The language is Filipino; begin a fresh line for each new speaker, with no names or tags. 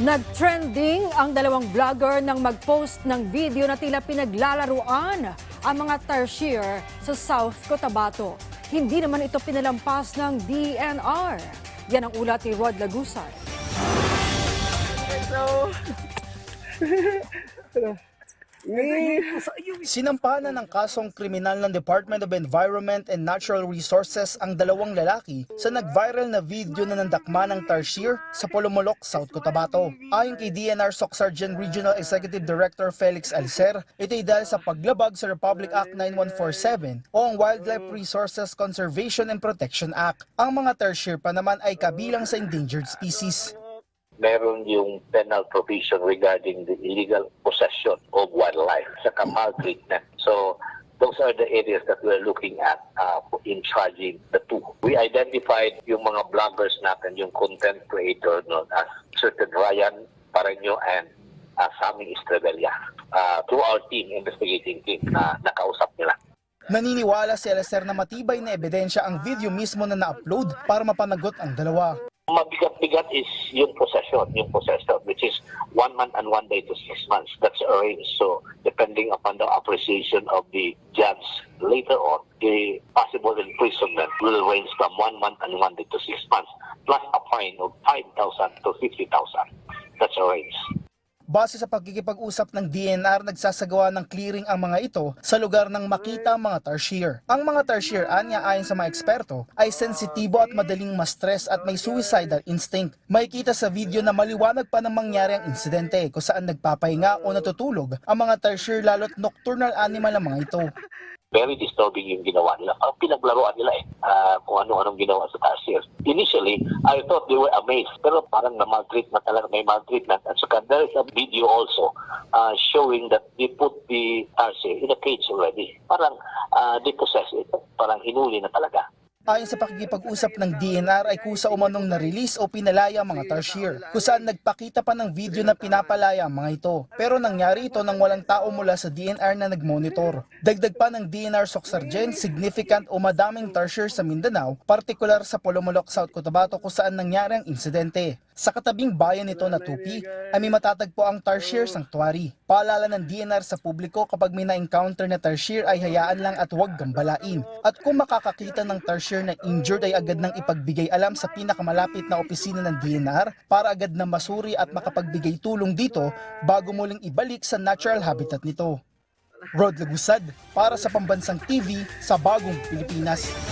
Nag-trending ang dalawang vlogger nang mag-post ng video na tila pinaglalaruan ang mga tarsier sa South Cotabato. Hindi naman ito pinalampas ng DNR. Yan ang ulat ni Rod Lagusay.
Sinampahan ng kasong kriminal ng Department of Environment and Natural Resources ang dalawang lalaki sa nag-viral na video na nandakma ng tarsier sa Polomolok, South Cotabato. Ayon kay DNR SOC Sergeant Regional Executive Director Felix Alcer, ito ay dahil sa paglabag sa Republic Act 9147 o ang Wildlife Resources Conservation and Protection Act. Ang mga tarsier pa naman ay kabilang sa endangered species.
Meron yung penal provision regarding the illegal possession of wildlife sa maltreatment. So those are the areas that we're looking at uh, in charging the two. We identified yung mga bloggers natin, yung content creator no, as certain Ryan Pareño and uh, Sammy Estrevilla uh, through our team, investigating team na nakausap nila.
Naniniwala si Alcer na matibay na ebidensya ang video mismo na na-upload para mapanagot ang dalawa.
Mabigat-bigat is yung possession, yung possession, which is one month and one day to six months. That's a range. So, depending upon the appreciation of the judge later on, the possible imprisonment will range from one month and one day to six months, plus a fine of 5,000 to 50,000. That's a range.
Base sa pagkikipag-usap ng DNR, nagsasagawa ng clearing ang mga ito sa lugar ng makita mga tarsier. Ang mga tarsier, anya ayon sa mga eksperto, ay sensitibo at madaling ma-stress at may suicidal instinct. Makikita sa video na maliwanag pa ng mangyari ang insidente kung saan nagpapahinga o natutulog ang mga tarsier lalo't nocturnal animal ang mga ito.
very disturbing yung ginawa nila. Parang pinaglaruan nila eh, ah, kung ano-anong ginawa sa tarsier. Initially, I thought they were amazed, pero parang na-maltreat na talaga, may maltreatment. At saka there is a video also ah, showing that they put the tarsier in a cage already. Parang ah, they possess it. Parang hinuli na talaga.
Ayon sa pakikipag-usap ng DNR ay kusa umanong na-release o pinalaya ang mga tarsier, kung saan nagpakita pa ng video na pinapalaya ang mga ito. Pero nangyari ito nang walang tao mula sa DNR na nagmonitor. Dagdag pa ng DNR SOC significant o madaming tarsier sa Mindanao, partikular sa Polomolok, South Cotabato kung saan nangyari ang insidente. Sa katabing bayan nito na Tupi ay may matatagpo ang Tarsier Sanctuary. Paalala ng DNR sa publiko kapag may na-encounter na Tarsier ay hayaan lang at huwag gambalain. At kung makakakita ng Tarsier na injured ay agad nang ipagbigay alam sa pinakamalapit na opisina ng DNR para agad na masuri at makapagbigay tulong dito bago muling ibalik sa natural habitat nito. Rod Lagusad para sa Pambansang TV sa Bagong Pilipinas.